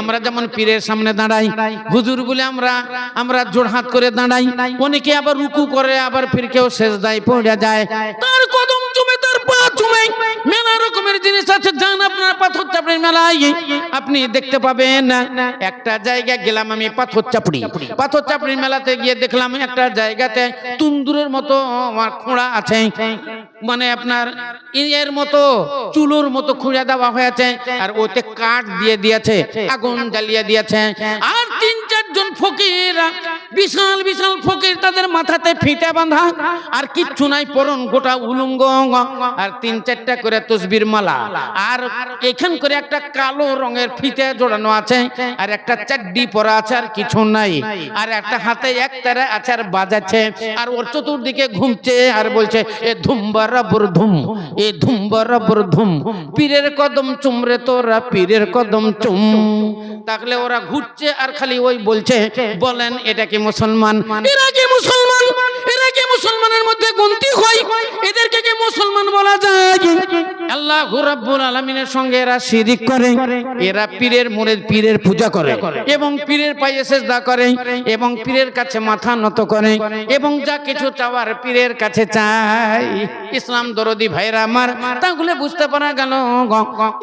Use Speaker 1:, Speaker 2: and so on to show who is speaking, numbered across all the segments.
Speaker 1: আমরা যেমন পীরের সামনে দাঁড়াই, হুজুর বলে আমরা আমরা জোড়হাত করে দাঁড়াই। অনেকে আবার রুকু করে, আবার ফির কেউ শেষ দায় পড়ে যায়। তার কদম চুমে পাথর মেলাতে গিয়ে দেখলাম একটা জায়গাতে তুন্দুরের মতো খোঁড়া আছে। মানে আপনার ইয়ের মতো, চুলোর মতো খুঁড়ে দেওয়া হয়েছে, আর ওতে কাঠ দিয়ে দিয়েছে, আগুন জ্বালিয়ে দিয়েছে। আর তিন চারজন ফকির, বিশাল বিশাল ফকির তাদের মাথাতে ফিতে বাঁধা, আর কিচ্ছু নাই, পরন গোটা উলঙ্গ আর তিন চারটা করে তসবির মালা। আর এখান করে একটা কালো রঙের ফিতে জোড়ানো আছে, আর একটা চাড্ডি পরা আছে, আর কিছু নাই। আর একটা হাতে এক তারা আছে, আর বাজাচ্ছে আর ওর চতুর্দিকে ঘুমছে, আর বলছে, এ ধুম্বারা ধুম, এ ধুম্বারা ধুম, পীরের কদম চুমরে তোরা, পীরের কদম চুম। তাহলে ওরা ঘুরছে, আর খালি ওই বলছে বলেন, এটা কি মুসলমান? এরা কি মুসলমান? এরা কি মুসলমানের মধ্যে গুনতি হয়? এদেরকে কি মুসলমান বলা যায়? আল্লাহ রাব্বুল আলামিনের সঙ্গে এরা শিরিক করে। এরা পীরের মুরিদ পীরের পূজা করে এবং পীরের পায়ে সেজদা করে এবং পীরের কাছে মাথা নত করে এবং যা কিছু চাওয়ার পীরের কাছে চাই ইসলাম দরদি ভাইরা আমার, তাহলে বুঝতে পারা গেল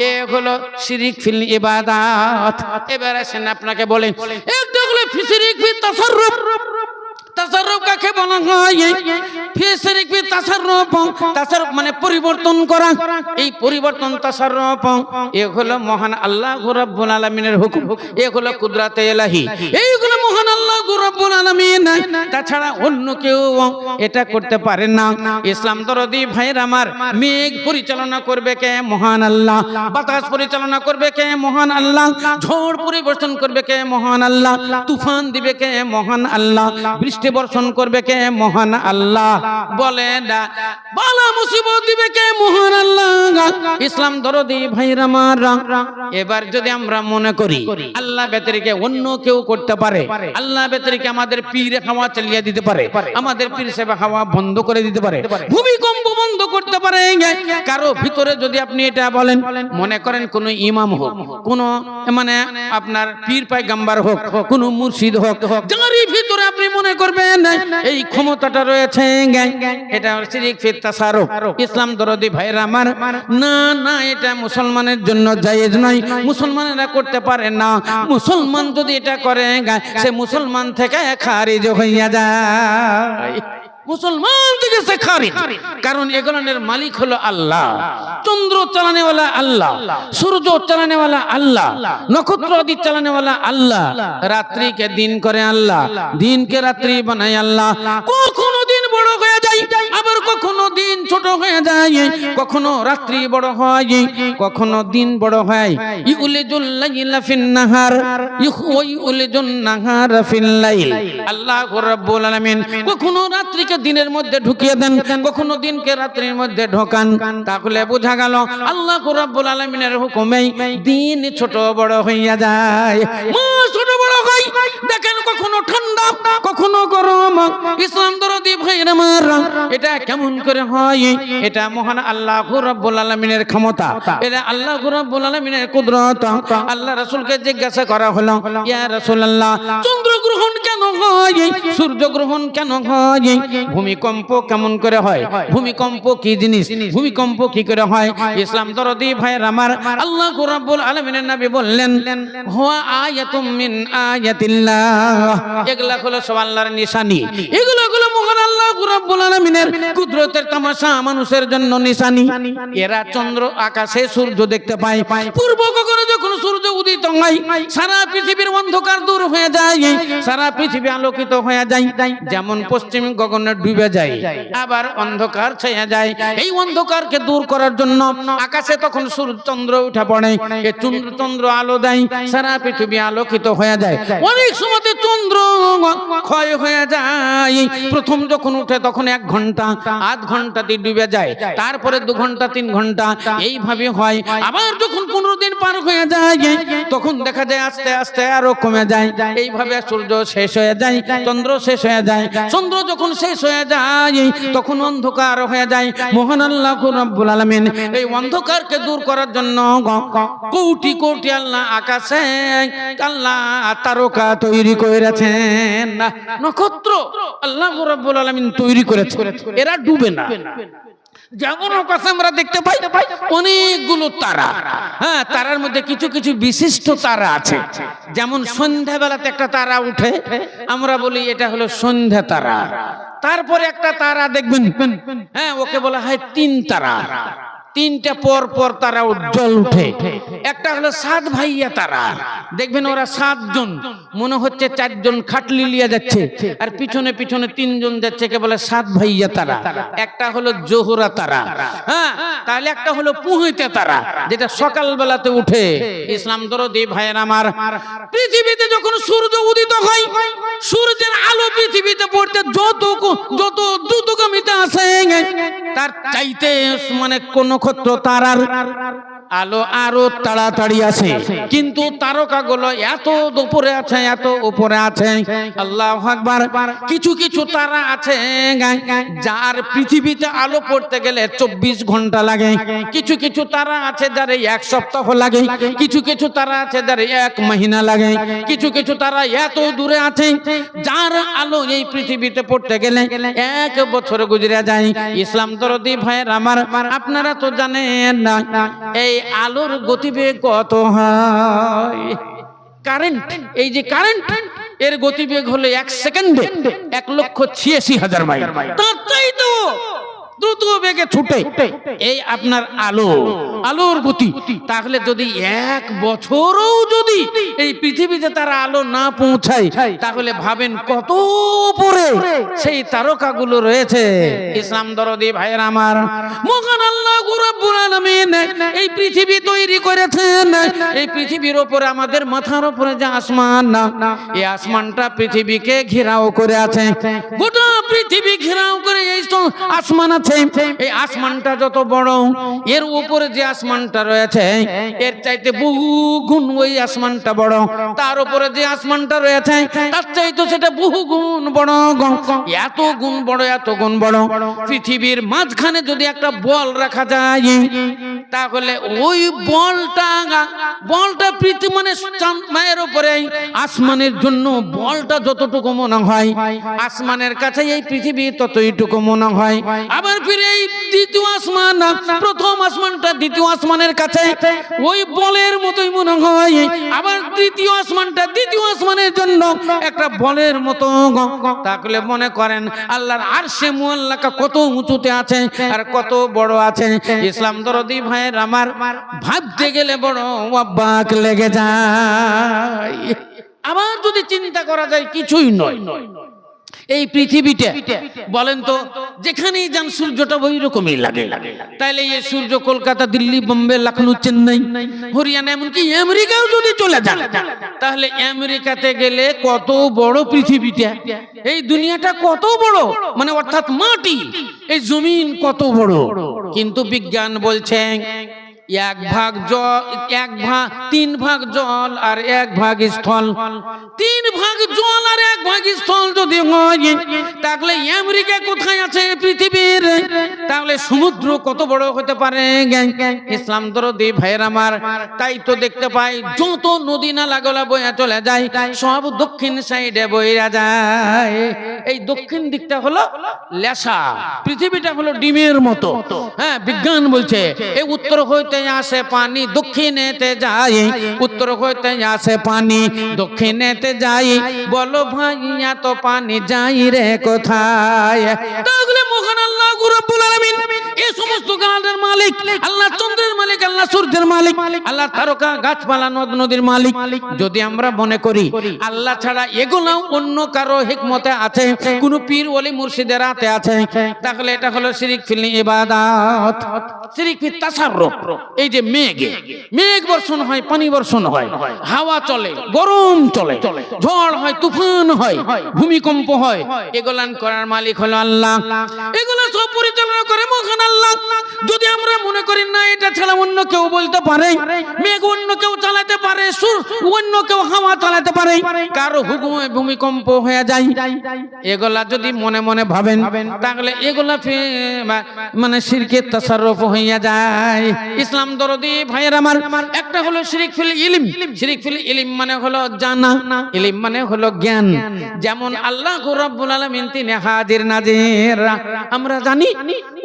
Speaker 1: এ হলো শিরিক ফিল ইবাদাত। এবার আসেন আপনাকে বলে একটা হলো শিরিক ফিল তাসাররুফ কাকে বলা হয়? ফি শিরিক ফিল তাসাররুফ তাসাররুফ মানে পরিবর্তন করা। এই পরিবর্তন তাসাররুফ এ হলো মহান আল্লাহ রাব্বুল আলামিনের হুকুম। এ হলো কুদরাতে ইলাহি। এইগুলো মহান আল্লাহ রাব্বুল আলামিন। তাছাড়া অন্য কেউ এটা করতে পারে না। ইসলাম দরদি ভাইয়ের আমার মেঘ পরিচালনা করবে কে? মহান আল্লাহ। বাতাস পরিচালনা করবে কে? মহান আল্লাহ। ঝড় পরিবর্তন করবে কে? মহান আল্লাহ। তুফান দিবে কে? মহান আল্লাহ। বৃষ্টি বর্ষণ করবে কে? মহান আল্লাহ। বলে বালা মুসিবত দিবে কে? মহান আল্লাহ। ইসলাম দরদি ভাইয়ের আমার এবার যদি আমরা মনে করি, আল্লাহ ব্যতিরিকে অন্য কেউ করতে পারে, আল্লাহ ব্যতিরিকে আমাদের পীরে হাওয়া চালিয়ে দিতে পারে, আমাদের পীর সেবা হাওয়া বন্ধ করে দিতে পারে, ভূমিকম্প বন্ধ করতে পারে। কারও ভিতরে যদি আপনি এটা বলেন, মনে করেন কোন ইমাম হোক, কোন মানে আপনার পীর পায় গাম্বার হোক, কোন মুর্শিদ হোক, যারই ভিতরে আপনি মনে করবেন এই ক্ষমতাটা রয়েছে এটা শিরিক ফির তাসারুফ। ইসলাম দরদি ভাইরা আমার না না, এটা মুসলমানের জন্য জায়েজ নয়। মুসলমানেরা করতে পারে না। মুসলমান যদি এটা করে সে মুসলমান থেকে খারিজ হইয়া যায়। মুসলমান থেকে সে খারিজ। কারণ এগুলোর মালিক হলো আল্লাহ। চন্দ্র চালানেওয়ালা আল্লাহ, সূর্য চালানেওয়ালা আল্লাহ, নক্ষত্র আদি চালানেওয়ালা আল্লাহ। রাত্রিকে দিন করে আল্লাহ, দিনকে রাত্রি বানায় আল্লাহ। কখনো ছোট হয়ে যায়, কখনো রাত্রি বড় হয়, কখনো দিন বড় হয়। ইউলিজুল লাইলা ফিন নাহার ইউলিজুন নাহার ফিল লাইল। আল্লাহ রাব্বুল আলামিন কখনো রাত্রিকে দিনের মধ্যে ঢুকিয়ে দেন, কখনো দিনকে রাত্রির মধ্যে ঢোকান। তাহলে বোঝা গেল, আল্লাহ রাব্বুল আলামিনের হুকুমে দিন ছোট বড় হইয়া যায়। ছোট বড় হয়। দেখেন কখনো ঠান্ডা, কখনো গরম। ইসলাম দরদি ভাইয়ের আমার এটা কেমন করে হয়? এটা মহান আল্লাহ রাব্বুল আলামিনের ক্ষমতা। এটা আল্লাহ রাব্বুল আলামিনের কুদরত। আল্লাহ জিজ্ঞাসা করা হলো, ইয়া রাসূলুল্লাহ চন্দ্র গ্রহণ কেন হয়? সূর্য গ্রহণ কেন হয়? ভূমিকম্প কেমন করে হয়? ভূমিকম্প কি জিনিস? ভূমিকম্প কি করে হয়? ইসলাম দরদি ভাইয়ের আমার আল্লাহ রাব্বুল আলামিনের নবী বললেন, হুয়া এগুলা হলো সব আল্লাহর নিশানি। এগুলো হলো মহান আল্লাহ রাব্বুল আলামিনের কুদরতের তামাশা। মানুষের জন্য নিশানি। এরা চন্দ্র আকাশে সূর্য দেখতে পায়। পূর্ব গগনে যখন সূর্য উদিত হয় সারা পৃথিবীর অন্ধকার দূর হয়ে যায়। সারা পৃথিবী আলোকিত হয়ে যায়। যেমন পশ্চিম গগনে ডুবে যায় আবার অন্ধকার ছেয়ে যায়। এই অন্ধকারকে দূর করার জন্য আকাশে তখন সূর্য চন্দ্র উঠে পড়ে। এ চন্দ্র চন্দ্র আলো দেয় সারা পৃথিবী আলোকিত হয়ে যায়। অনেক সময় চন্দ্র ক্ষয় হয়ে যায়। প্রথম যখন উঠে তখন এক ঘণ্টা আধ ঘণ্টা দিয়ে ডুবে যায়, তারপরে দু ঘণ্টা, তিন ঘণ্টা, এইভাবে হয়। আবার যখন পনেরো দিন পার হয়ে যায়, তখন দেখা যায় আস্তে আস্তে আরও কমে যায়। এইভাবে সূর্য শেষ হয়ে যায়, চন্দ্র শেষ হয়ে যায়। চন্দ্র যখন শেষ হয়ে যায়, তখন অন্ধকার হয়ে যায়। মহান আল্লাহ রব্বুল আলামিন এই অন্ধকারকে দূর করার জন্য কোটি কোটি আল্লাহ আকাশে আল্লাহ তারকা তৈরি করেছেন। নক্ষত্র আল্লাহ রব্বুল আলামিন তৈরি করেছে। এরা ডুবে না। যেমন আকাশে আমরা দেখতে পাই, অনেকগুলো তারা। হ্যাঁ তারার মধ্যে কিছু কিছু বিশিষ্ট তারা আছে। যেমন সন্ধ্যাবেলাতে একটা তারা উঠে, আমরা বলি এটা হলো সন্ধ্যা তারা। তারপরে একটা তারা দেখবেন হ্যাঁ ওকে বলা হয় তিন তারা। তিনটা পর পর তারা উজ্জ্বল উঠে। একটা হলো সাত ভাইয়া তারা। দেখবেন ওরা সাতজন। মনে হচ্ছে চারজন খাটলি লিয়ে যাচ্ছে। আর পিছনে পিছনে তিনজন যাচ্ছে কে বলে সাত ভাইয়া তারা। একটা হলো জোহরা তারা। হ্যাঁ তাহলে একটা হলো পুহিতে তারা, যেটা সকাল বেলাতে উঠে। ইসলাম দরদি, ভাইয়ের আমার, পৃথিবীতে যখন সূর্য উদিত হয়, সূর্যের আলো পৃথিবীতে পড়তে যত যত দ্রুতগামীতে আসে তার চাইতে মানে কোন নক্ষত্র তারার আলো আরও তাড়াতাড়ি আসে কিন্তু তারকাগুলো এত উপরে আছে, এত উপরে আছে। আল্লাহ আকবার। কিছু কিছু তারা আছে, যার পৃথিবীতে আলো পড়তে গেলে চব্বিশ ঘণ্টা লাগে। কিছু কিছু তারা আছে যার এক সপ্তাহ লাগে। কিছু কিছু তারা আছে যার এক মহিনা লাগে। কিছু কিছু তারা এত দূরে আছে, যার আলো এই পৃথিবীতে পড়তে গেলে এক বছর গুজরে যায়। ইসলাম দরদি ভাইয়ের আমার, আপনারা তো জানেন না, এই আলোর গতিবেগ কত হয়? কারেন্ট এই যে কারেন্ট এর গতিবেগ হলো এক সেকেন্ডে এক লক্ষ ছিয়াশি হাজার মাইল। তার তো দ্রুত বেগে ছুটে। এই আপনার আলো, আলোর গতি। তাহলে যদি এক বছরও যদি এই পৃথিবীতে তার আলো না পৌঁছায় তাহলে ভাবেন কত উপরে সেই তারকাগুলো রয়েছে। ইসলাম দরদি ভাইয়ের আমার। মহান আল্লাহ রাব্বুল আলামিন এই পৃথিবী তৈরি করেছেন। এই পৃথিবীর উপরে আমাদের মাথার উপরে যে আসমান এই আসমানটা পৃথিবীকে ঘেরাও করে আছে। গোটা পৃথিবী ঘেরাও করে এই আসমান আছে। এই আসমানটা যত বড় এর উপরে যে আসমানটা রয়েছে এর চাইতে বহু গুণ ওই আসমানটা বড়। তার উপরে যে আসমানটা রয়েছে, তার চাইতো সেটা বহু গুণ বড় এত গুণ বড়, এত গুণ বড়। পৃথিবীর মাঝখানে যদি একটা বল রাখা যায় তাহলে ওই বলটা বলটা পৃথিবী মানে মায়ের উপরে। আসমানের জন্য বলটা যতটুকু মনে হয়, আসমানের কাছে এই পৃথিবী ততইটুকু মনে হয়। আবার ফিরে এই দ্বিতীয় আসমান, প্রথম আসমানটা দ্বিতীয় আসমানের কাছে, ওই বলের মতোই মনে হয়। আবার তৃতীয় আসমানটা দ্বিতীয় আসমানের জন্য একটা বলের মতো তাহলে মনে করেন আল্লাহর আর সে মোয়াল্লাকা কত উঁচুতে আছে আর কত বড় আছে। ইসলাম দরদি ভাইয়ের আমার ভাবতে গেলে বড় অবাক লেগে যায়। আবার যদি চিন্তা করা যায়, কিছুই নয়। এই পৃথিবীতে বলেন তো যেখানেই যান সূর্যটা ওই রকমই লাগে। তাইলে এই সূর্য কলকাতা দিল্লি বোম্বে লখনৌ চেন্নাই হরিয়ানা এমনকি আমেরিকাও যদি চলে যান তাহলে আমেরিকাতে গেলে কত বড় পৃথিবীটা এই দুনিয়াটা কত বড় মানে অর্থাৎ মাটি এই জমিন কত বড়। কিন্তু বিজ্ঞান বলছেন এক ভাগ জল, এক ভাগ তিন ভাগ জল আর এক ভাগ স্থল। তিন ভাগ জল আর এক ভাগ স্থল যদি হয়, তাহলে আমেরিকা কোথায় আছে পৃথিবীর? তাহলে সমুদ্র কত বড় হতে পারে? ইসলাম দরদি ভাইয়ের আমার, তাই তো দেখতে পাই, যত নদী নালা গলা বয়ে চলে যায়, সব দক্ষিণ সাইডে বইরা যায়। এই দক্ষিণ দিকটা হলো লেসা। পৃথিবীটা হলো ডিমের মতো। হ্যাঁ বিজ্ঞান বলছে এই উত্তর হইতে আসে পানি দক্ষিণেতে যায় উত্তর হইতে আসে পানি দক্ষিণেতে যাই বলো ভাই এত পানি যাই রে কোথায়? তাহলে আল্লাহ রব্বুল আলামিন এই সমস্ত গাছের মালিক আল্লাহ চন্দ্রের মালিক আল্লাহ সূর্যের মালিক আল্লাহ তারকা গাছপালা নদ নদীর মালিক। যদি আমরা মনে করি আল্লাহ ছাড়া এগুলো অন্য কারও হিকমতে আছে? কোন পীর ওলি মুর্শিদের হাতে আছে, তাহলে এটা হলো শিরিক ফিলি ইবাদত। শিরিক ফিল তাসাররুফ। এই যে মেঘ মেঘ বর্ষণ হয়, পানি বর্ষণ হয়, হাওয়া চলে, গরম চলে, ঝড় হয়, তুফান হয়, ভূমিকম্প হয়, এগুলান করার মালিক হলো আল্লাহ। এগুলো সব পরিচালনা করে মহান আল্লাহ। যদি আমরা মনে করি, না, এটা ছাড়া অন্য কেউ বলতে পারে, মেঘ অন্য কেউ চালাতে পারে, সুর অন্য কেউ হাওয়া চালাতে পারে, কারও হুকুমে ভূমিকম্প হয়ে যায়। এগুলা যদি মনে মনে ভাবেন তাহলে এগুলা মানে শিরকের তাসাররুফ হইয়া যায়। ইসলাম দরদি ভাইয়ের আমার একটা হলো শিরিক ফিল ইলিম। শিরিক ফিল ইলিম মানে হলো জানা ইলিম মানে হলো জ্ঞান। যেমন আল্লাহ রাব্বুল আলামিন তিনি হাজির নাজির। আমরা জানি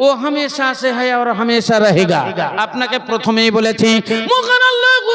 Speaker 1: ও হামেশা সে হ্যায় আর হামেশা রহেগা। আপনাকে প্রথমেই বলেছি মহান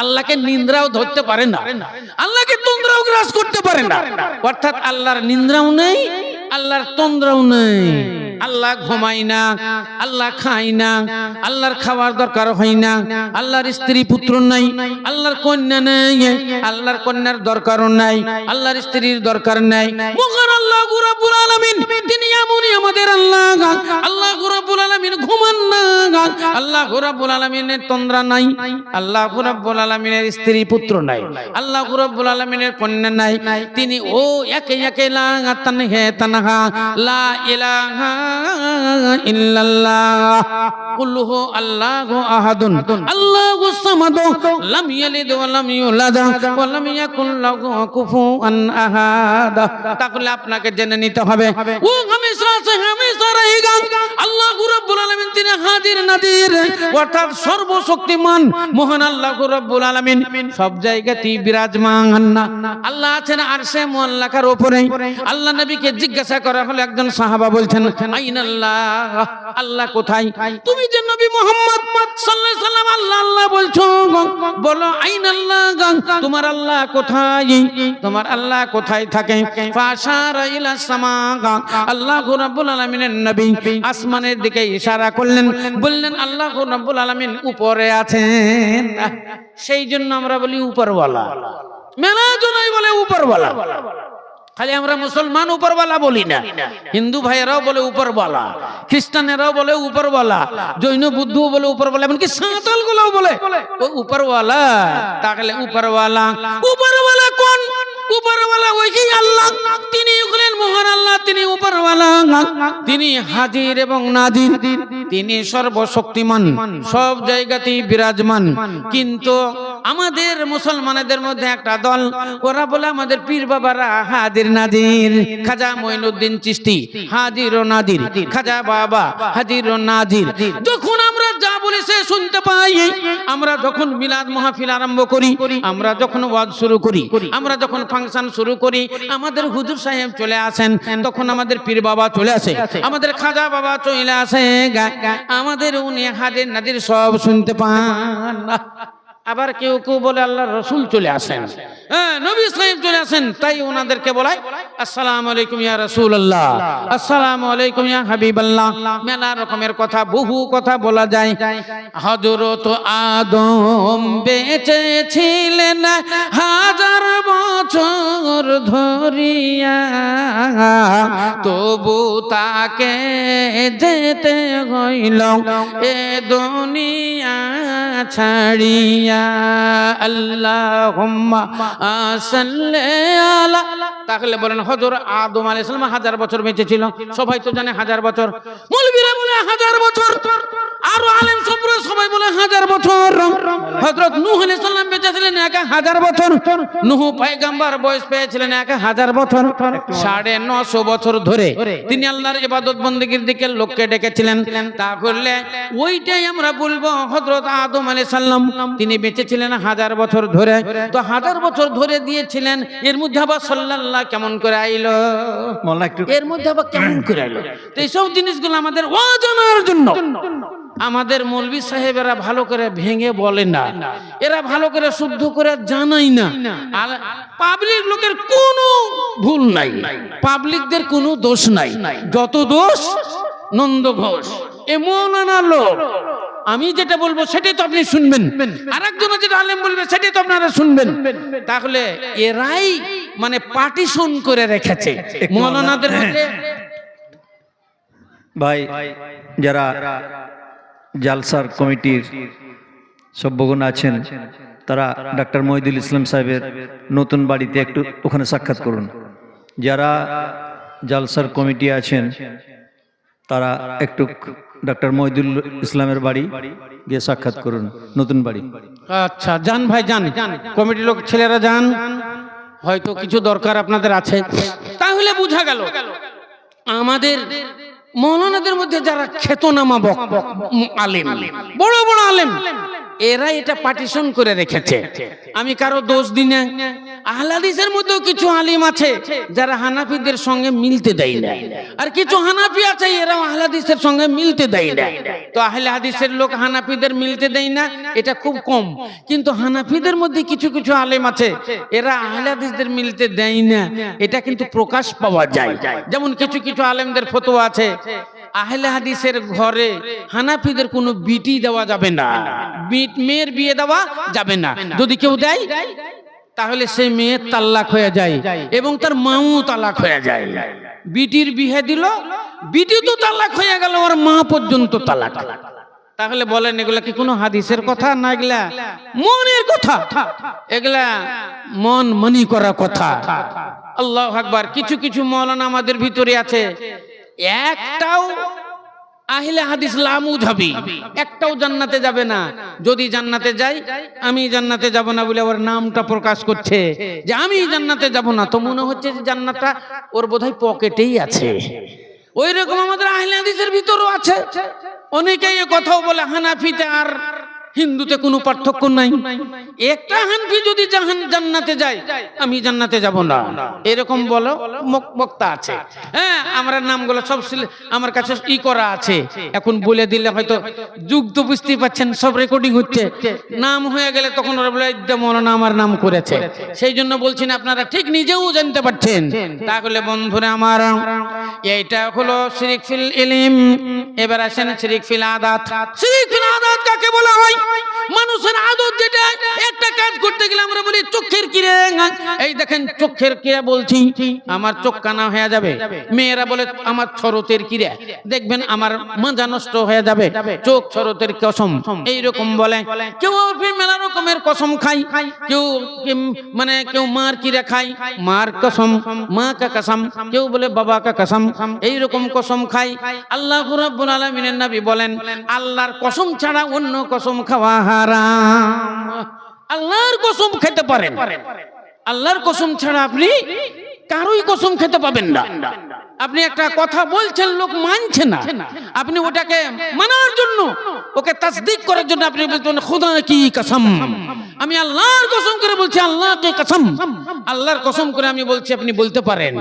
Speaker 1: আল্লাহকে নিন্দ্রাও ধরতে পারে না। আল্লাহকে তন্দ্রাও গ্রাস করতে পারে না। অর্থাৎ আল্লাহর নিন্দ্রাও নেই, আল্লাহর তন্দ্রাও নেই। আল্লাহ ঘুমাই না আল্লাহ খাই না আল্লাহর খাওয়ার দরকার হয় না আল্লাহর স্ত্রী পুত্র নাই, আল্লাহর কন্যা নাই, আল্লাহর কন্যার দরকারও নাই, আল্লাহর স্ত্রীর দরকার নাই। আল্লাহ তিনি আল্লাহ ঘুমান না আল্লাহ তন্দ্রা নাই, আল্লাহ স্ত্রী পুত্র নাই, আল্লাহ কন্যা নাই, তিনি ও একে একে লা লা তাহলে আপনাকে জেনে নিতে হবে আল্লাহ রাব্বুল সব বিরাজমান। আল্লাহ উপরে আল্লাহ নবীকে জিজ্ঞাসা করা হলো, একজন সাহাবা বলছেন আল্লাহ কোথায়? তুমি যে নবী মোহাম্মদ সাল্লাম, আল্লাহ আল্লাহ বলছো বলো তোমার আল্লাহ কোথায়? তোমার আল্লাহ কোথায় থাকে? আল্লাহ নবী আসমানের দিকে ইশারা করলেন, বললেন, আল্লাহ রাব্বুল আলামিন উপরে আছেন। সেই জন্য আমরা বলি উপরওয়ালা। মেলা জনাই বলে উপরওয়ালা। খালি আমরা মুসলমান উপরওয়ালা বলি না। হিন্দু ভাইয়েরাও বলে উপরওয়ালা খ্রিস্টানেরাও বলে উপরওয়ালা জৈন বুদ্ধ বলে উপরওয়ালা এমনকি সাঁতাল গুলোও বলে উপরওয়ালা তাহলে উপরওয়ালা উপরওয়ালা কোন? উপরওয়ালা ওই আল্লাহ, তিনি হলেন মহান আল্লাহ, তিনি উপরওয়ালা, তিনি হাজির এবং তিনি সর্বশক্তিমান, সব জায়গাতেই বিরাজমান। কিন্তু আমাদের মুসলমানদের মধ্যে একটা দল, ওরা বলে আমাদের পীর বাবারা হাজির, নাজির, খাজা মঈনুদ্দিন চিশতি, হাজির ও নাজির, খাজা বাবা হাজির ও নাজির। যখন আমরা যা বলি সে শুনতে পাই আমরা যখন মিলাদ মাহফিল আরম্ভ করি, আমরা যখন ওয়াজ শুরু করি, আমরা যখন ফাংশন শুরু করি, আমাদের হুজুর সাহেব চলে আসেন, তখন আমাদের পীর বাবা চলে আসে, আমাদের খাজা বাবা চলে আসে আমাদের উনি হাজির নাজির সব শুনতে পান। আবার কেউ কেউ বলে আল্লাহ রসুল চলে আসেন। হ্যাঁ নবী সাহেব চলে আসেন, তাই ওনাদেরকে বলায় আসসালামু আলাইকুম ইয়া রাসূলুল্লাহ, আসসালামু আলাইকুম ইয়া হাবিবাল্লাহ। মেলা রকমের কথা, বহু কথা বলা যায়। হযরত আদম বেঁচে ছিলেন হাজার বছর ধরিয়া, তবু তাকে যেতে হইল এ দুনিয়া ছাড়িয়া। আল্লাহুম্মা তাহলে বলেন হযর আদম আলাইহিস সালাম হাজার বছর বেঁচে ছিল। সবাই তো জানে হাজার বছর। মৌলবীরা বলে হাজার বছর। আর আলেম সম্প্র সবাই বলে হাজার বছর। হযরত নূহ আলাইহিস সালাম বেঁচে ছিলেন এক হাজার বছর। নূহ পয়গম্বর বয়স পেয়েছিলেন এক হাজার বছর। সাড়ে নশো বছর ধরে তিনি আল্লাহর ইবাদত বন্দীগীর দিকে লোককে ডেকেছিলেন। তা করলে ওইটাই আমরা বলব হজরত আদম আলী সাল্লাম তিনি বেঁচেছিলেন হাজার বছর ধরে। তো হাজার বছর ধরে দিয়েছিলেন। এর মধ্যে আবার সাল্লাল্লাহ কেমন করে আইলো? এর মধ্যে আবার কেমন করে আইলো? তো এইসব জিনিসগুলো আমাদের অজানার জন্য। আমাদের মৌলবী সাহেবেরা ভালো করে ভেঙে বলে না। এরা ভালো করে শুদ্ধ করে জানাই না। আর পাবলিক লোকের কোনো ভুল নাই। পাবলিকদের কোনো দোষ নাই। যত দোষ নন্দ ঘোষ এ মৌলানা লোক। আমি যেটা বলব সেটাই তো আপনি শুনবেন। আর একজন যেটা আলেম বলবে সেটাই তো আপনারা শুনবেন। তাহলে এরাই মানে পার্টিশন করে রেখেছে। মৌলানাদের
Speaker 2: ভাই যারা জালসার কমিটির সভ্যগুণ আছেন তারা ডাক্তার মহিদুল ইসলাম সাহেবের নতুন বাড়িতে একটু ওখানে সাক্ষাৎ করুন। যারা জালসার কমিটি আছেন তারা একটু ডাক্তার মহিদুল ইসলামের বাড়ি গিয়ে সাক্ষাৎ করুন, নতুন বাড়ি।
Speaker 1: আচ্ছা যান ভাই, যান। কমিটি লোক, ছেলেরা যান। হয়তো কিছু দরকার আপনাদের আছে। তাহলে বোঝা গেল, আমাদের মৌলানাদের মধ্যে যারা উম, আলেম বড় বড় আলেম এরা এটা পার্টিশন করে রেখেছে। আমি কারও দোষ দিই না। আহলাদিসের মধ্যেও কিছু আলিম আছে যারা হানাফিদের সঙ্গে মিলতে দেয় না। আর কিছু হানাফি আছে এরা আহলাদিসের সঙ্গে মিলতে দেয় না। তো আহলে হাদিসের লোক হানাফিদের মিলতে দেয় না এটা খুব কম। কিন্তু হানাফিদের মধ্যে কিছু কিছু আলেম আছে এরা আহলাদিসদের মিলতে দেয় না। এটা কিন্তু প্রকাশ পাওয়া যায়। যেমন কিছু কিছু আলেমদের ফতোয়া আছে আহলে হাদিসের ঘরে হানাফিদের কোনো বিটি দেওয়া যাবে না। মেয়ের বিয়ে দেওয়া যাবে না। যদি কেউ দেয়, তাহলে সেই মেয়ে তাল্লাক হয়ে যায় এবং তার মাও তালাক হয়ে যায়। বিটির বিহে দিল বিটি তো তালাক হয়ে গেল আর মা পর্যন্ত তালাক। তাহলে বলেন, এগুলা কি কোনো হাদিসের কথা না এগুলা? মনের কথা। এগুলা মন মনি করা কথা। আল্লাহ আকবার, কিছু কিছু মৌলানা আমাদের ভিতরে আছে। একটাও আহিলে হাদিস লামুঝাবি একটাও জান্নাতে যাবে না। যদি জান্নাতে যাই, আমি জান্নাতে যাব না বলে ওর নামটা প্রকাশ করছে যে আমি জান্নাতে যাব না। তো মনে হচ্ছে যে জান্নাতটা ওর বোধহয় পকেটেই আছে। ওই রকম আমাদের আহিলে হাদিসের ভিতরও আছে। অনেকেই কথাও বলে, হানাফিতে আর হিন্দুতে কোনো পার্থক্য নাই। একটা হানফি যদি জাহান জান্নাতে যায়, আমি জান্নাতে যাব না। এরকম বলো বক্তা আছে। হ্যাঁ আমরা নামগুলো সব আমার কাছে ই করা আছে। এখন বলে দিলে হয়তো যুগ তো বুঝতেই পাচ্ছেন, সব রেকর্ডিং হচ্ছে। নাম হয়ে গেলে তখন ওরা বলে "এই মৌলানা আমার নাম করেছে। সেই জন্য বলছি না, আপনারা ঠিক নিজেও জানতে পারছেন। তাহলে বন্ধুরা আমার, এইটা হলো শিরিক ফিল ইলিম। এবার আসেন শিরিক ফিল আদাত। শিরিক ফিল আদাত কাকে বলা হয়? মানুষের আদত যেটা একটা কাজ করতে গেলে আমরা বলি, চোখের কিরে এই দেখেন, চোখের কিরে বলছি? আমার চোখ কানা হয়ে যাবে। মেয়েরা বলে, আমার ছরতের কিরে দেখবেন, আমার মাজা নষ্ট হয়ে যাবে। চোখ ছরতের কসম এইরকম বলে। কেউ মেলা রকমের কসম খাই কেউ মানে কেউ মার কিরে খাই মার কসম, মা কা কসম। কেউ বলে, বাবা কা কসম। এইরকম কসম খাই আল্লাহ রাব্বুল আলামিনের নবী বলেন, আল্লাহর কসম ছাড়া অন্য কসম খাওয়া হারাম। আল্লাহর কসম খেতে পারেন। আল্লাহর কসম ছাড়া আপনি কারোই কসম খেতে পাবেন না। আপনি একটা কথা বলছেন, লোক মানছে না। আপনি ওটাকে মানার জন্য ওকে তাসদিক করার জন্য আপনি বলছেন খুদা কি কসম? আমি আল্লাহর কসম করে বলছি আল্লাহকে কসম? আল্লাহর কসম করে আমি বলছি, আপনি বলতে পারেন।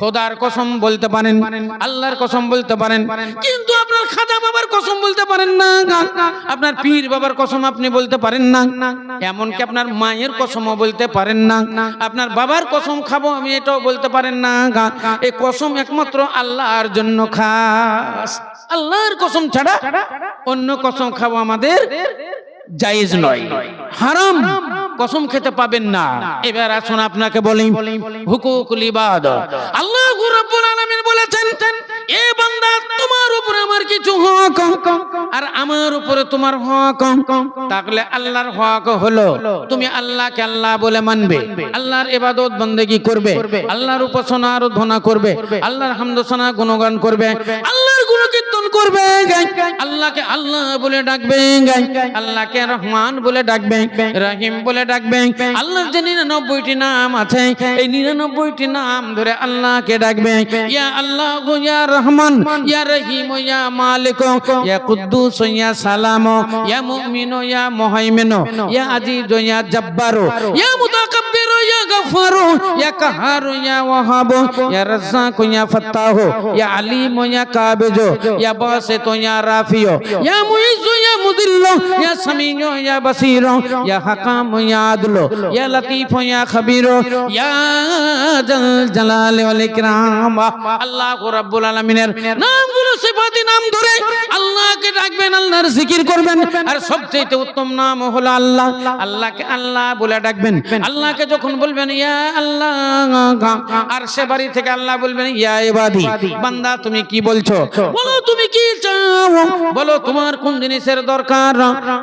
Speaker 1: খোদার কসম বলতে পারেন, আল্লাহর কসম বলতে পারেন। কিন্তু আপনার খাজা বাবার কসম বলতে পারেন না, আপনার পীর বাবার কসম আপনি বলতে পারেন না, এমনকি আপনার মায়ের কসমও বলতে পারেন না, আপনার বাবার কসম খাব আমি এটাও বলতে পারেন না এই কসম একমাত্র আল্লাহর জন্য খাস। আল্লাহর কসম ছাড়া অন্য কসম খাব আমাদের জায়েজ নয়। হারাম কসম খেতে পাবেন না। এবার আসুন আপনাকে বলি হুকুকুল ইবাদ আল্লাহ রাব্বুল আলামিন বলেছেন, এ বান্দা, তোমার উপরে আমার কিছু হক, আর আমার উপরে তোমার হক। তাহলে আল্লাহর হক হলো, তুমি আল্লাহকে আল্লাহ বলে মানবে। আল্লাহর ইবাদত বন্দেগী করবে। আল্লাহর উপাসনা, আরাধনা করবে। আল্লাহর হামদোসনা, গুণগান করবে। আল্লাহর গুণকীর্তন ইমান করবে আল্লাহকে আল্লাহ বলে ডাকবে আল্লাহকে রহমান বলে ডাকবে, রহিম বলে ডাকবে। আল্লাহর যে নিরানব্বইটি নাম আছে, এই নিরানব্বইটি নাম ধরে আল্লাহকে ডাকবে। ইয়া আল্লাহ ইয়া রহমান, ইয়া রহিম ইয়া মালিক, ইয়া কুদ্দুস ইয়া সালাম, ইয়া মুমিন ইয়া মুহাইমিন, ইয়া আজিজ ইয়া জব্বার, ইয়া মুতাকাব্বির ইয়া গফফার, ইয়া কাহার ইয়া ওয়াহাব, ইয়া রাজ্জাক ইয়া ফাত্তাহ, ইয়া আলিম ইয়া কাবিজ ইয়া বাসিত ইয়া রাফিউ ইয়া মুইজ ইয়া মুদিল্ল ইয়া সামিউ ইয়া বাসীর ইয়া হাকাম ইয়া আদল ইয়া লতিফ ইয়া খবীর ইয়া জাল জালাল ওয়াল ইকরাম আল্লাহ রাব্বুল আলামিনের নামগুলো সিফাতি ডাকবেন আল্লাহর জিকির করবেন। আর সবচেয়ে উত্তম নাম হলো আল্লাহ। আল্লাহকে আল্লাহ বলে ডাকবেন। আল্লাহকে যখন বলবেন ইয়া আল্লাহ আর সে বাড়ি থেকে আল্লাহ বলবেন ইয়া ইবাদি বান্দা তুমি কি বলছো? বলো তুমি কি চাও? বলো তোমার কোন জিনিসের দরকার?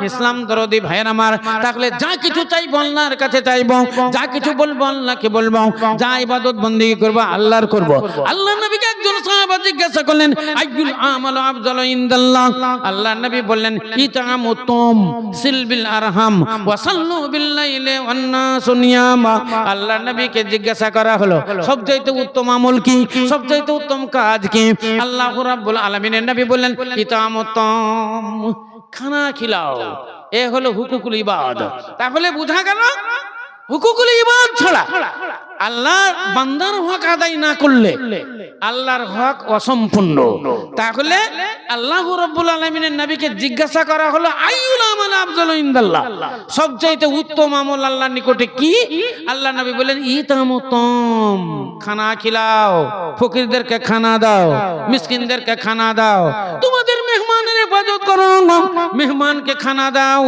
Speaker 1: ইসলাম দরদি ভাইয়ের আমার তাহলে যা কিছু চাইব আল্লাহর কাছে চাইব। যা কিছু বলব আল্লাহকে বলব। যা ইবাদত বন্দিগি করব আল্লাহর করব। আল্লাহ নবীকে একজন সাহাবা জিজ্ঞাসা করলেন আইয়ুল আমাল আফজাল ইনদাল্লাহ? আল্লাহ নবী বললেন ইতাম উত্তম সিলবিল আল্লাহ নবীকে জিজ্ঞাসা করা হলো, সবচাইতে উত্তম আমল কি? সবচাইতে উত্তম কাজ কি? আল্লাহ রাব্বুল আলামিনের নবী বললেন ইতাম উত্তম খানা খিলাও, এ হলো হুকুকুল ইবাদ। তাহলে বোঝা গেল, হুকুকুল ইবাদ ছাড়া আল্লাহ বান্দার হক আদায় না করলে আল্লাহর হক অসম্পূর্ণ। তাহলে আল্লাহ রাব্বুল আলামিনের নবীকে জিজ্ঞাসা করা হলো আইউল আমাল আফজালু ইনদাল্লাহ? সবচাইতে উত্তম আমল আল্লাহর নিকটে কি? আল্লাহ নবী বলেন ইতাম উত্তম খানা খিলাও, ফকিরদেরকে খানা দাও, মিসকিনদেরকে খানা দাও, তোমাদের মেহমানের হেফাজত করো, মেহমানকে খানা দাও।